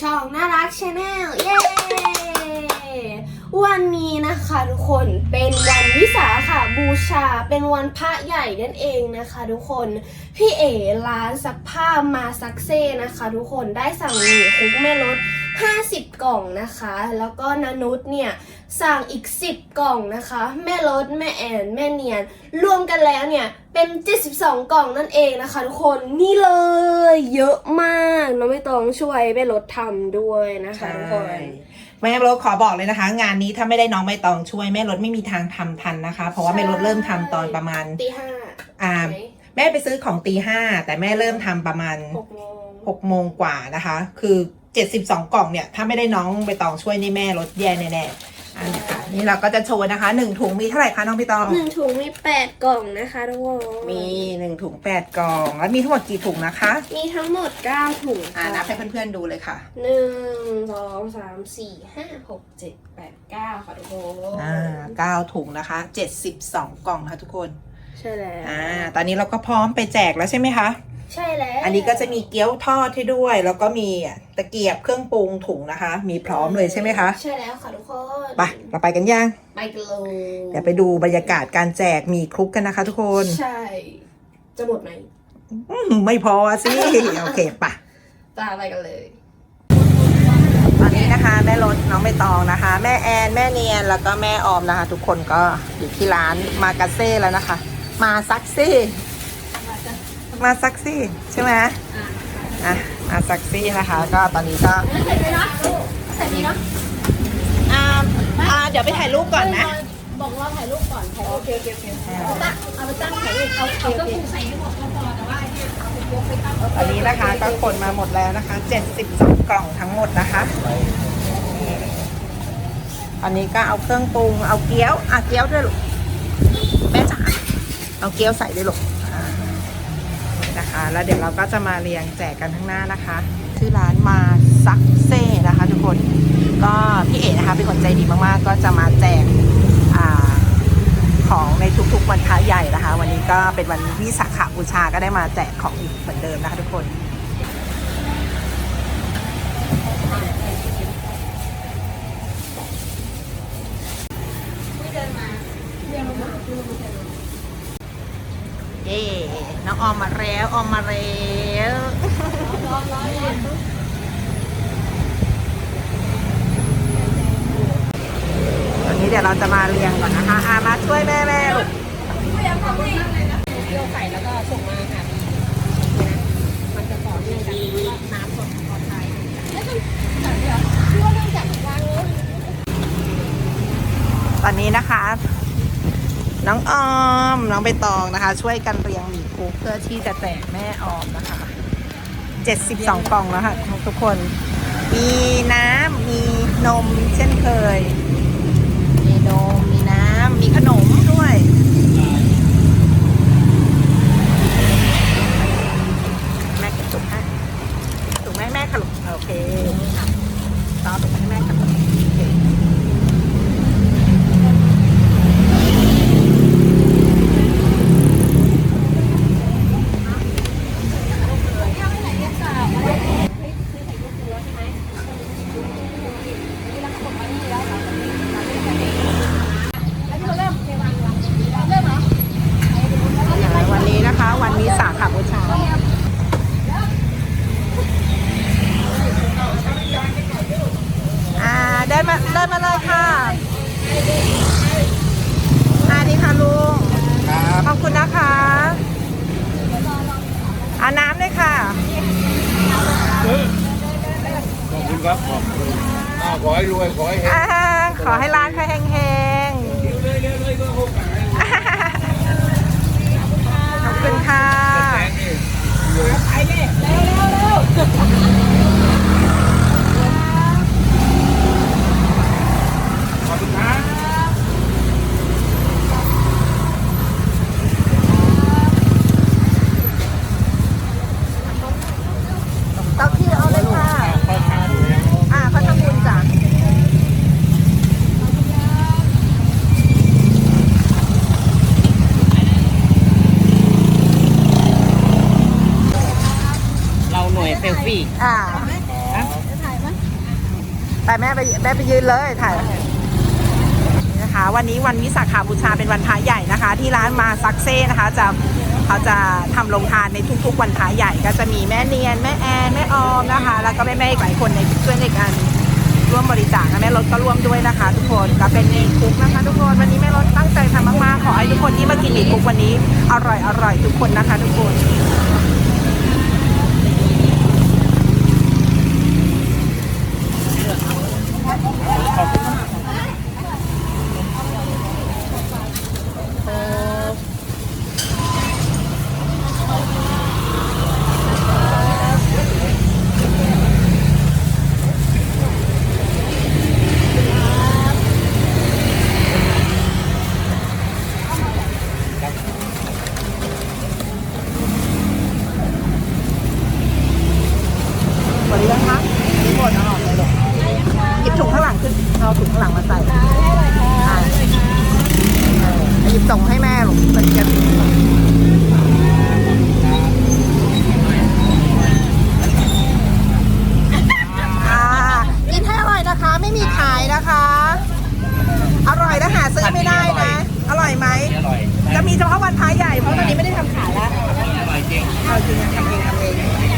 ช่องน่ารักชาแนลเย้ วันนี้นะคะทุกคนเป็นวันวิสาค่ะบูชาเป็นวันพระใหญ่นั่นเองนะคะทุกคน พี่เอ๋ร้านซักผ้ามาซักเซ่นะคะทุกคนได้สั่งหมี่คุกแม่รถ 50 กล่องนะคะ แล้วก็นานุษเนี่ยสั่งอีก 10 กล่องนะคะ แม่รถแม่แอนแม่เนียน รวมกันแล้วเนี่ยเป็น 72 กล่องนั่นเองนะคะทุกคนนี่เลยเยอะมากน้องไม่ต้องช่วยแม่รถทำด้วยนะคะทุกคนแม่รถขอบอกเลยนะคะ งานนี้ถ้าไม่ได้น้องใบตองช่วยแม่รถไม่มีทางทำทันนะคะ เพราะว่าแม่รถเริ่มทำตอนประมาณตีห้าอ่าไหมแม่ไปซื้อของตีห้าแต่แม่เริ่มทำประมาณหกโมงหกโมงกว่านะคะ คือ เจ็ดสิบสองกล่องเนี่ย ถ้าไม่ได้น้องใบตองช่วยนี่แม่รถแย่แน่ๆอันนี้ค่ะนี่เราก็จะโชว์นะคะหนึ่งถุงมีเท่าไหร่คะน้องใบตอง หนึ่งถุงมีแปดกล่องนะคะทุกคนมีหนึ่งถุงแปดกล่อง แล้วมีทั้งหมดกี่ถุงนะคะ มีทั้งหมดเก้าถุงอ่าค่ะนับให้เพื่อนๆดูเลยค่ะหนึ่งสองสามสี่ห้าหกเจ็ดแปดเก้าค่ะทุกคนอ่าเก้าถุงนะคะเจ็ดสิบสองกล่องค่ะทุกคน ใช่แล้วอ่าตอนนี้เราก็พร้อมไปแจกแล้วใช่ไหมคะ ใช่แล้วอันนี้ก็จะมีเกี๊ยวทอดให้ด้วย แล้วก็มีตะเกียบเครื่องปรุงถุงนะคะ มีพร้อมเลยใช่ไหมคะใช่แล้วค่ะทุกคนไปเราไปกันยังไปกันเลยเดี๋ยวไปดูบรรยากาศการแจกมีคลุกกันนะคะ ทุกคนใช่จะหมดไหมอืมไม่พอสิโอเคปะตามไปกันเลยตอนนี้นะคะแม่รถน้องใบตองนะคะ แม่แอนแม่เนียนแล้วก็แม่ออมนะคะ ทุกคนก็อยู่ที่ร้านมากาเซ่แล้วนะคะ มาซักซี่ มาซักซี่ใช่ไหมอะมาซักซี่นะคะ ก็ตอนนี้ก็ใส่ไปเนาะใส่ไปเนาะอ่าอ่าเดี๋ยวไปถ่ายรูปก่อนนะ บอกว่าถ่ายรูปก่อนถ่ายรูปโอเคโอเคโอเคเอาตั้งเอาไปตั้งถ่ายรูปเอาเอาเครื่องปรุงใส่ให้หมดก็พอแต่ว่าไอ้เนี่ยเอาไปยกไปตั้งตอนนี้นะคะก็คนมาหมดแล้วนะคะ72กล่องทั้งหมดนะคะอันนี้ก็เอาเครื่องปรุงเอาเกี๊ยวอะเกี๊ยวด้วยลูกแม่จ๋าเอาเกี๊ยวใส่ด้วยลูกอ่า นะคะ แล้วเดี๋ยวเราก็จะมาเรียงแจกกันข้างหน้านะคะชื่อร้านมาซักเซ่นะคะ ทุกคนก็พี่เอ๋นะคะเป็นคนใจดีมากๆ ก็จะมาแจกอของในทุกๆวันพระใหญ่นะคะ วันนี้ก็เป็นวันวิสาขบูชาก็ได้มาแจกของอีกเหมือนเดิมนะคะ ทุกคนเย้น้องออมมา แล้วออมมาแล้ววันนี้เดี๋ยวเราจะมาเรียงก่อนนะคะอามาช่วยแม่แม่ลูกเกี่ยวไข่แล้วก็ส่งมาค่ะมันจะต่อเนื่องกันแล้วก็น้ำสดปลอดภัยแล้วก็เดี๋ยวช่ว่าเรื่องจากวางเลยตอนนี้นะคะ น้องออม น้องใบตองนะคะ ช่วยกันเรียงหมี คุกเพื่อที่จะแจกแม่ออมนะคะ72กล่องแล้วค่ะทุกคน มีน้ำมีนมเช่นเคย มีนม มีน้ำ มีขนมด้วย แม่เก็บถุงให้ถุงให้แม่ค่ะลูกโอเคค่ะต่อถุงให้แม่ค่ะลูกโอเค วันนี้นะคะ วันวิสาขบูชา อ่าเดินมาเดินมาเลยค่ะอ่านี่ค่ะลุงขอบคุณนะคะอาน้ำเลยค่ะ ขอบคุณครับขอบคุณอ่าขอให้รวยขอให้เฮงอ่าขอให้ร้านใครแห้งๆเรื่อยๆก็คงขายขอบคุณค่ะแพงนี่ขอบคุณครับ เต้าที่เอาเลยค่ะ อ่าเขาทำบุญจ้ะ啊เราหน่วยเซ ลฟี่อ่าไปแม่ไปแม่ไปยืนเลยถ่ายนี่นะคะ วันนี้วันวิสาขาบูชาเป็นวันพระใหญ่นะคะ ที่ร้านมาซักเซ่นะคะจะเขาจะทำโรงทานในทุกๆวันพระใหญ่ ก็จะมีแม่เนียนแม่แอนแม่ออมนะคะ แล้วก็แม่แม่ๆอีกหลายคนในช่วยในการร่วมบริจาคนะแม่รถก็ร่วมด้วยนะคะ ทุกคนก็เป็นหมีคุกนะคะ ทุกคนวันนี้แม่รถตั้งใจทำมากๆขอให้ทุกคนที่มากินหมีคุกวันนี้อร่อยอร่อยทุกคนนะคะ ทุกคน Thank you.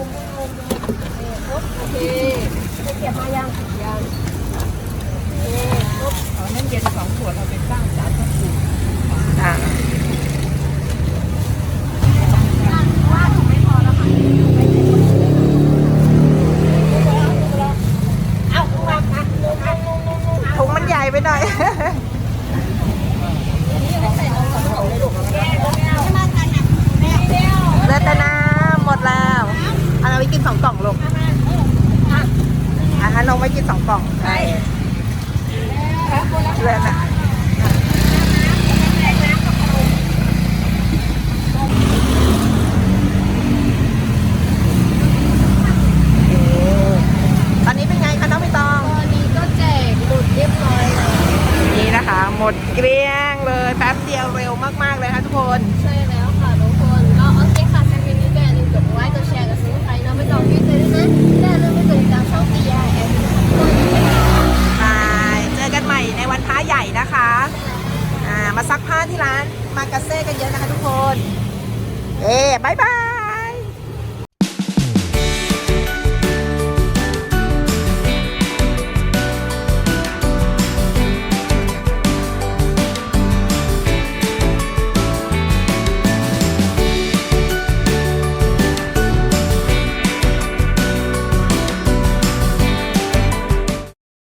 โอเคจะเก็บมายัง